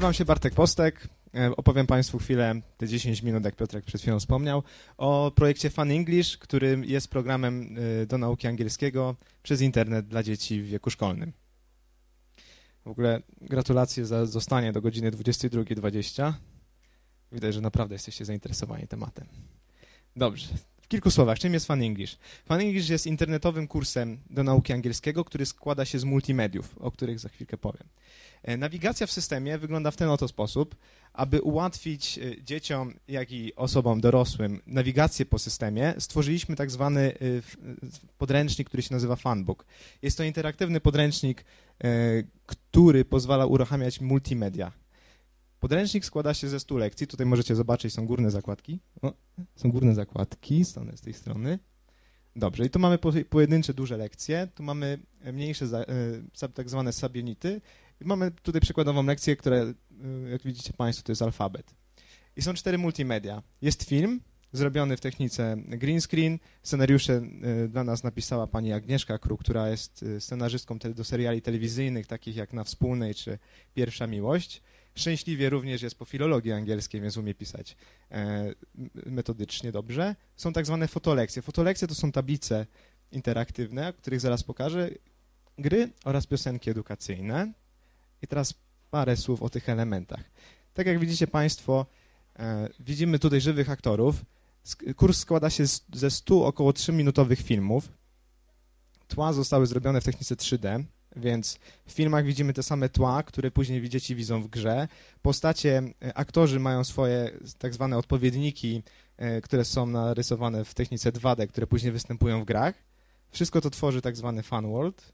Nazywam się Bartek Postek. E, opowiem Państwu chwilę, te 10 minut, jak Piotrek przed chwilą wspomniał, o projekcie Fun English, który jest programem e, do nauki angielskiego przez internet dla dzieci w wieku szkolnym. W ogóle gratulacje za zostanie do godziny 22.20. Widać, że naprawdę jesteście zainteresowani tematem. Dobrze, kilku słowach, czym jest Fun English? Fun English jest internetowym kursem do nauki angielskiego, który składa się z multimediów, o których za chwilkę powiem. E, nawigacja w systemie wygląda w ten oto sposób, aby ułatwić e, dzieciom, jak i osobom dorosłym nawigację po systemie, stworzyliśmy tak zwany e, podręcznik, który się nazywa Funbook. Jest to interaktywny podręcznik, który pozwala uruchamiać multimedia. Podręcznik składa się ze 100 lekcji. Tutaj możecie zobaczyć, są górne zakładki. O, są górne zakładki, strony z tej strony. Dobrze, i tu mamy pojedyncze duże lekcje, tu mamy mniejsze, tak zwane subunity Mamy tutaj przykładową lekcję, która, y, jak widzicie Państwo, to jest alfabet. I są cztery multimedia. Jest film, zrobiony w technice green screen. Scenariusze dla nas napisała pani Agnieszka Kruk, która jest scenarzystką do seriali telewizyjnych, takich jak Na Wspólnej czy Pierwsza Miłość. Szczęśliwie również jest po filologii angielskiej, więc umie pisać e, metodycznie dobrze. Są tak zwane fotolekcje. Fotolekcje to są tablice interaktywne, o których zaraz pokażę, gry oraz piosenki edukacyjne. I teraz parę słów o tych elementach. Tak jak widzicie Państwo, e, widzimy tutaj żywych aktorów. Kurs składa się ze 100 około 3-minutowych filmów. Tła zostały zrobione w technice 3D, więc w filmach widzimy te same tła, które później dzieci widzą w grze. Postacie, e, aktorzy mają swoje tak zwane odpowiedniki, e, które są narysowane w technice 2D, które później występują w grach. Wszystko to tworzy tak zwany fun world.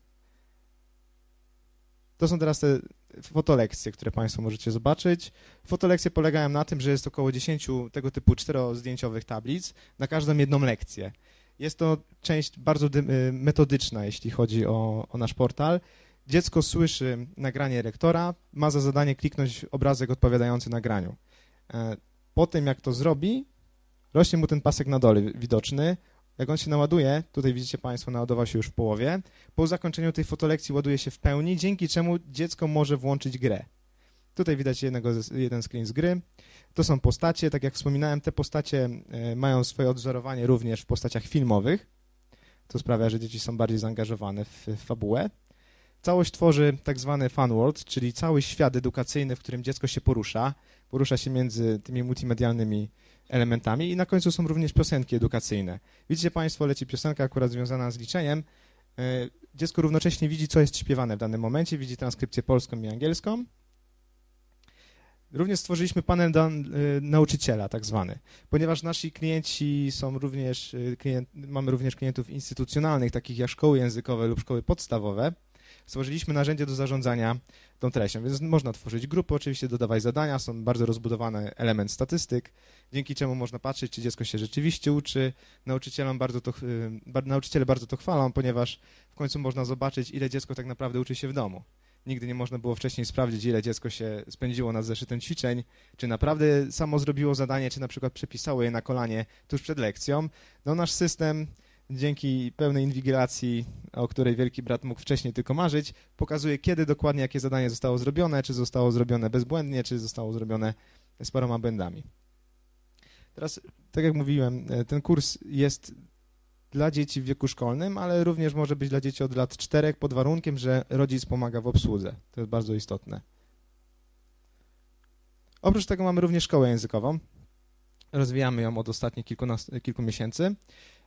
To są teraz te fotolekcje, które Państwo możecie zobaczyć. Fotolekcje polegają na tym, że jest około 10 tego typu czterozdjęciowych tablic, na każdą jedną lekcję. Jest to część bardzo y, metodyczna, jeśli chodzi o, o nasz portal. Dziecko słyszy nagranie rektora, ma za zadanie kliknąć obrazek odpowiadający nagraniu. E, po tym, jak to zrobi, rośnie mu ten pasek na dole widoczny, jak on się naładuje, tutaj widzicie Państwo, naładował się już w połowie, po zakończeniu tej fotolekcji ładuje się w pełni, dzięki czemu dziecko może włączyć grę. Tutaj widać jednego, jeden screen z gry. To są postacie, tak jak wspominałem, te postacie e, mają swoje odwzorowanie również w postaciach filmowych. To sprawia, że dzieci są bardziej zaangażowane w, fabułę. Całość tworzy tak zwany fun world, czyli cały świat edukacyjny, w którym dziecko się porusza. Porusza się między tymi multimedialnymi elementami i na końcu są również piosenki edukacyjne. Widzicie Państwo, leci piosenka akurat związana z liczeniem. E, dziecko równocześnie widzi, co jest śpiewane w danym momencie, widzi transkrypcję polską i angielską. Również stworzyliśmy panel y, nauczyciela, tak zwany, ponieważ nasi klienci są również, y, klient, mamy również klientów instytucjonalnych, takich jak szkoły językowe lub szkoły podstawowe. Stworzyliśmy narzędzie do zarządzania tą treścią, więc można tworzyć grupy, oczywiście dodawać zadania, są bardzo rozbudowany element statystyk, dzięki czemu można patrzeć, czy dziecko się rzeczywiście uczy. Nauczycielom bardzo to, y, nauczyciele bardzo to chwalą, ponieważ w końcu można zobaczyć, ile dziecko tak naprawdę uczy się w domu. Nigdy nie można było wcześniej sprawdzić, ile dziecko się spędziło nad zeszytem ćwiczeń, czy naprawdę samo zrobiło zadanie, czy na przykład przepisało je na kolanie tuż przed lekcją. No nasz system dzięki pełnej inwigilacji, o której Wielki Brat mógł wcześniej tylko marzyć, pokazuje, kiedy dokładnie jakie zadanie zostało zrobione, czy zostało zrobione bezbłędnie, czy zostało zrobione z paroma błędami. Teraz, tak jak mówiłem, e, ten kurs jest dla dzieci w wieku szkolnym, ale również może być dla dzieci od lat czterech pod warunkiem, że rodzic pomaga w obsłudze. To jest bardzo istotne. Oprócz tego mamy również szkołę językową. Rozwijamy ją od ostatnich kilku miesięcy.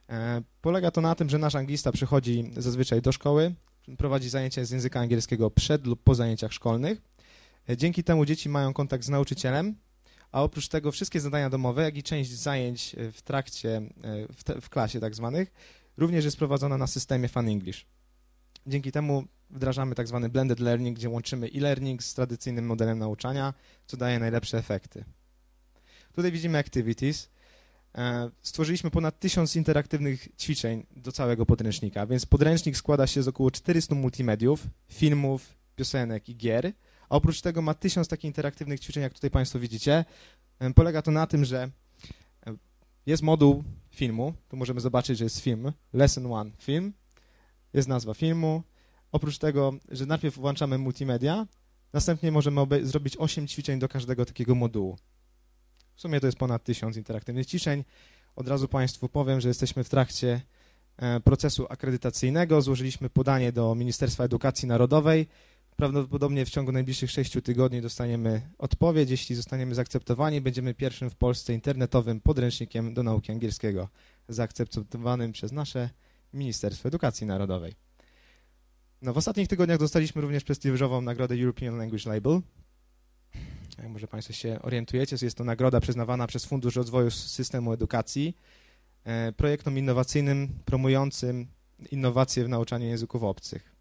E, polega to na tym, że nasz anglista przychodzi zazwyczaj do szkoły, prowadzi zajęcia z języka angielskiego przed lub po zajęciach szkolnych. E, dzięki temu dzieci mają kontakt z nauczycielem, a oprócz tego wszystkie zadania domowe, jak i część zajęć e, w trakcie, w, te, w klasie tak zwanych, również jest prowadzona na systemie Fun English. Dzięki temu wdrażamy tak zwany blended learning, gdzie łączymy e-learning z tradycyjnym modelem nauczania, co daje najlepsze efekty. Tutaj widzimy activities. E, stworzyliśmy ponad tysiąc interaktywnych ćwiczeń do całego podręcznika, więc podręcznik składa się z około 400 multimediów, filmów, piosenek i gier, oprócz tego ma tysiąc takich interaktywnych ćwiczeń, jak tutaj Państwo widzicie. Polega to na tym, że jest moduł filmu, tu możemy zobaczyć, że jest film, lesson one, film, jest nazwa filmu, oprócz tego, że najpierw włączamy multimedia, Następnie możemy zrobić 8 ćwiczeń do każdego takiego modułu. W sumie to jest ponad 1000 interaktywnych ćwiczeń. Od razu Państwu powiem, że jesteśmy w trakcie e, procesu akredytacyjnego. Złożyliśmy podanie do Ministerstwa Edukacji Narodowej. Prawdopodobnie w ciągu najbliższych 6 tygodni dostaniemy odpowiedź. Jeśli zostaniemy zaakceptowani, będziemy pierwszym w Polsce internetowym podręcznikiem do nauki angielskiego, zaakceptowanym przez nasze Ministerstwo Edukacji Narodowej. No, w ostatnich tygodniach dostaliśmy również prestiżową nagrodę European Language Label. Jak może Państwo się orientujecie, jest to nagroda przyznawana przez Fundusz Rozwoju Systemu Edukacji e, projektom innowacyjnym promującym innowacje w nauczaniu języków obcych.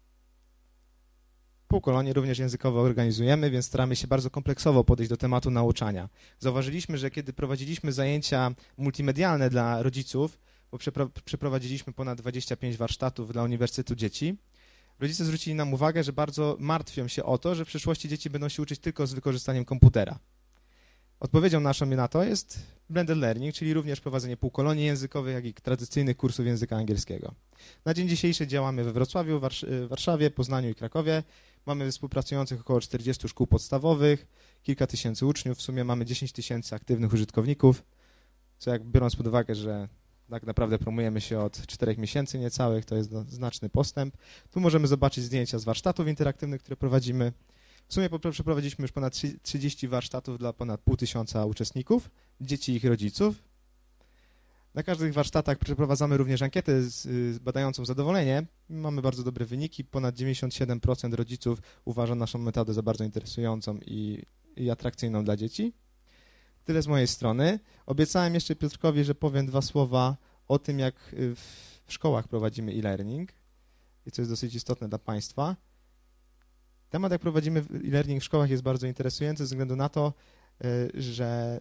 Półkolonie również językowo organizujemy, więc staramy się bardzo kompleksowo podejść do tematu nauczania. Zauważyliśmy, że kiedy prowadziliśmy zajęcia multimedialne dla rodziców, bo przeprowadziliśmy ponad 25 warsztatów dla Uniwersytetu Dzieci, rodzice zwrócili nam uwagę, że bardzo martwią się o to, że w przyszłości dzieci będą się uczyć tylko z wykorzystaniem komputera. Odpowiedzią naszą na to jest blended learning, czyli również prowadzenie półkolonii językowych, jak i tradycyjnych kursów języka angielskiego. Na dzień dzisiejszy działamy we Wrocławiu, Warszawie, Poznaniu i Krakowie. Mamy współpracujących około 40 szkół podstawowych, kilka tysięcy uczniów, w sumie mamy 10 tysięcy aktywnych użytkowników, co jak biorąc pod uwagę, że tak naprawdę promujemy się od 4 miesięcy niecałych, to jest znaczny postęp. Tu możemy zobaczyć zdjęcia z warsztatów interaktywnych, które prowadzimy. W sumie przeprowadziliśmy już ponad 30 warsztatów dla ponad pół tysiąca uczestników, dzieci i ich rodziców. Na każdych warsztatach przeprowadzamy również ankietę badającą zadowolenie. Mamy bardzo dobre wyniki. Ponad 97% rodziców uważa naszą metodę za bardzo interesującą i, i atrakcyjną dla dzieci. Tyle z mojej strony. Obiecałem jeszcze Piotrkowi, że powiem dwa słowa o tym, jak y, w szkołach prowadzimy e-learning i co jest dosyć istotne dla Państwa. Temat, jak prowadzimy e-learning w szkołach jest bardzo interesujący ze względu na to, y, że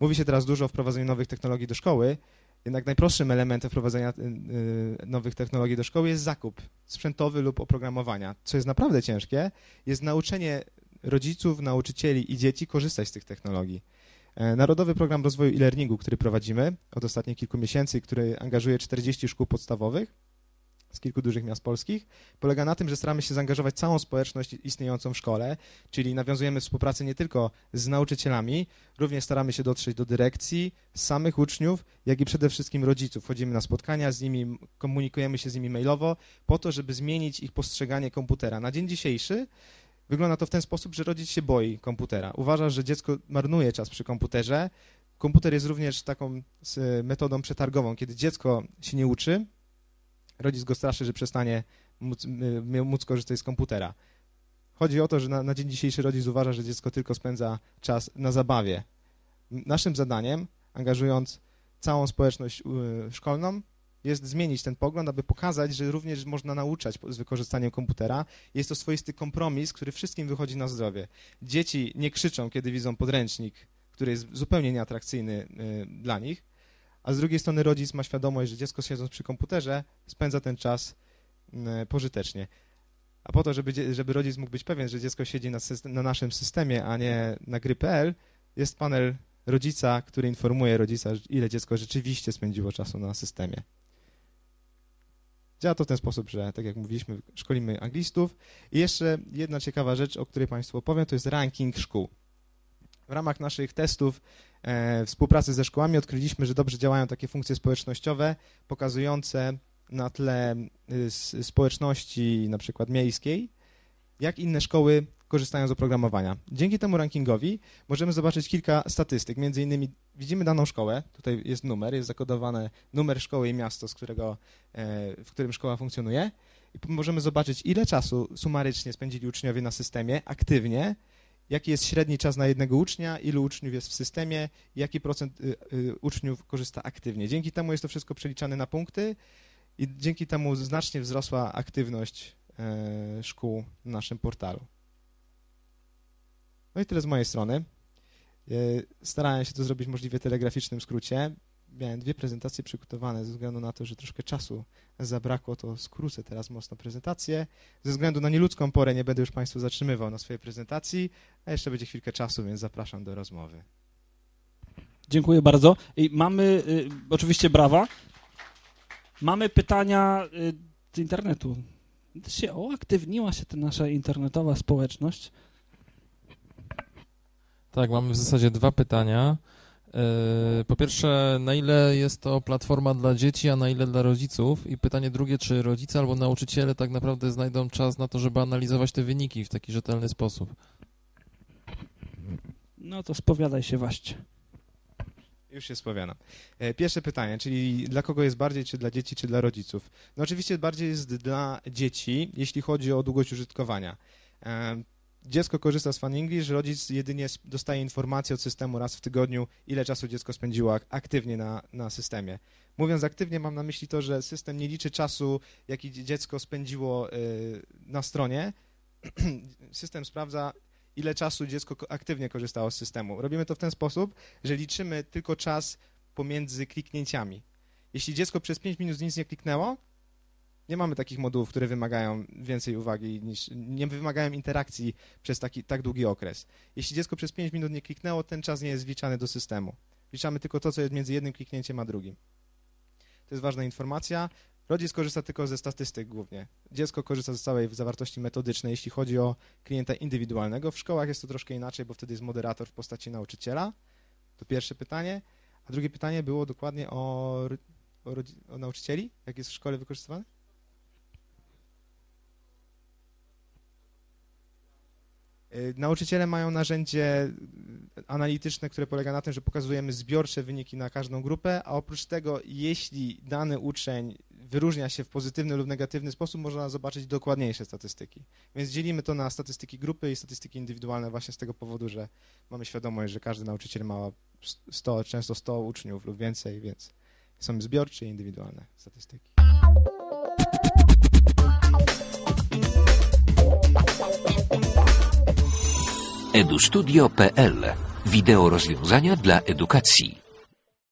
mówi się teraz dużo o wprowadzeniu nowych technologii do szkoły, jednak najprostszym elementem wprowadzenia y, nowych technologii do szkoły jest zakup sprzętowy lub oprogramowania. Co jest naprawdę ciężkie, jest nauczenie rodziców, nauczycieli i dzieci korzystać z tych technologii. E, Narodowy Program Rozwoju e-learningu, który prowadzimy od ostatnich kilku miesięcy, który angażuje 40 szkół podstawowych z kilku dużych miast polskich, polega na tym, że staramy się zaangażować całą społeczność istniejącą w szkole, czyli nawiązujemy współpracę nie tylko z nauczycielami, również staramy się dotrzeć do dyrekcji, samych uczniów, jak i przede wszystkim rodziców. Chodzimy na spotkania z nimi, komunikujemy się z nimi mailowo, po to, żeby zmienić ich postrzeganie komputera. Na dzień dzisiejszy Wygląda to w ten sposób, że rodzic się boi komputera. Uważa, że dziecko marnuje czas przy komputerze. Komputer jest również taką metodą przetargową. Kiedy dziecko się nie uczy, rodzic go straszy, że przestanie móc, móc korzystać z komputera. Chodzi o to, że na, na dzień dzisiejszy rodzic uważa, że dziecko tylko spędza czas na zabawie. Naszym zadaniem, angażując całą społeczność szkolną, jest zmienić ten pogląd, aby pokazać, że również można nauczać z wykorzystaniem komputera. Jest to swoisty kompromis, który wszystkim wychodzi na zdrowie. Dzieci nie krzyczą, kiedy widzą podręcznik, który jest zupełnie nieatrakcyjny y, dla nich, a z drugiej strony rodzic ma świadomość, że dziecko siedząc przy komputerze spędza ten czas y, pożytecznie. A po to, żeby, żeby rodzic mógł być pewien, że dziecko siedzi na, system, na naszym systemie, a nie na gry.pl, jest panel rodzica, który informuje rodzica, ile dziecko rzeczywiście spędziło czasu na systemie. Działa to w ten sposób, że tak jak mówiliśmy, szkolimy anglistów. I jeszcze jedna ciekawa rzecz, o której Państwu opowiem, to jest ranking szkół. W ramach naszych testów e, współpracy ze szkołami odkryliśmy, że dobrze działają takie funkcje społecznościowe, pokazujące na tle y, społeczności na przykład miejskiej, jak inne szkoły korzystają z oprogramowania. Dzięki temu rankingowi możemy zobaczyć kilka statystyk. Między innymi widzimy daną szkołę, tutaj jest numer, jest zakodowany numer szkoły i miasto, z którego, e, w którym szkoła funkcjonuje i możemy zobaczyć, ile czasu sumarycznie spędzili uczniowie na systemie aktywnie, jaki jest średni czas na jednego ucznia, ilu uczniów jest w systemie, jaki procent y, y, uczniów korzysta aktywnie. Dzięki temu jest to wszystko przeliczane na punkty i dzięki temu znacznie wzrosła aktywność e, szkół na naszym portalu. No i tyle z mojej strony. E, starałem się to zrobić możliwie telegraficznym skrócie. Miałem dwie prezentacje przygotowane ze względu na to, że troszkę czasu zabrakło, to skrócę teraz mocno prezentację. Ze względu na nieludzką porę nie będę już Państwu zatrzymywał na swojej prezentacji, a jeszcze będzie chwilkę czasu, więc zapraszam do rozmowy. Dziękuję bardzo. I mamy y, oczywiście brawa. Mamy pytania y, z internetu. się uaktywniła się ta nasza internetowa społeczność. Tak, mamy w zasadzie dwa pytania. E, po pierwsze, na ile jest to platforma dla dzieci, a na ile dla rodziców? I pytanie drugie, czy rodzice albo nauczyciele tak naprawdę znajdą czas na to, żeby analizować te wyniki w taki rzetelny sposób? No to spowiadaj się właśnie. Już się spowiadam. E, Pierwsze pytanie, czyli dla kogo jest bardziej, czy dla dzieci, czy dla rodziców? No oczywiście bardziej jest dla dzieci, jeśli chodzi o długość użytkowania. Dziecko korzysta z Fun English, rodzic jedynie dostaje informację od systemu raz w tygodniu, ile czasu dziecko spędziło ak- aktywnie na, na systemie. Mówiąc aktywnie, mam na myśli to, że system nie liczy czasu, jaki dzie- dziecko spędziło y, na stronie. system sprawdza, ile czasu dziecko ko- aktywnie korzystało z systemu. Robimy to w ten sposób, że liczymy tylko czas pomiędzy kliknięciami. Jeśli dziecko przez 5 minut nic nie kliknęło, nie mamy takich modułów, które wymagają więcej uwagi niż, nie wymagają interakcji przez taki, tak długi okres. Jeśli dziecko przez 5 minut nie kliknęło, ten czas nie jest wliczany do systemu. Wliczamy tylko to, co jest między jednym kliknięciem a drugim. To jest ważna informacja. Rodzic korzysta tylko ze statystyk głównie. Dziecko korzysta z całej zawartości metodycznej, jeśli chodzi o klienta indywidualnego. W szkołach jest to troszkę inaczej, bo wtedy jest moderator w postaci nauczyciela. To pierwsze pytanie. A drugie pytanie było dokładnie o, o, o nauczycieli? Jak jest w szkole wykorzystywany? Nauczyciele mają narzędzie y, analityczne, które polega na tym, że pokazujemy zbiorcze wyniki na każdą grupę, a oprócz tego, jeśli dany uczeń wyróżnia się w pozytywny lub negatywny sposób, można zobaczyć dokładniejsze statystyki. Więc dzielimy to na statystyki grupy i statystyki indywidualne właśnie z tego powodu, że mamy świadomość, że każdy nauczyciel ma 100, często 100 uczniów lub więcej, więc są zbiorcze i indywidualne statystyki. edustudio.pl Wideo rozwiązania dla edukacji.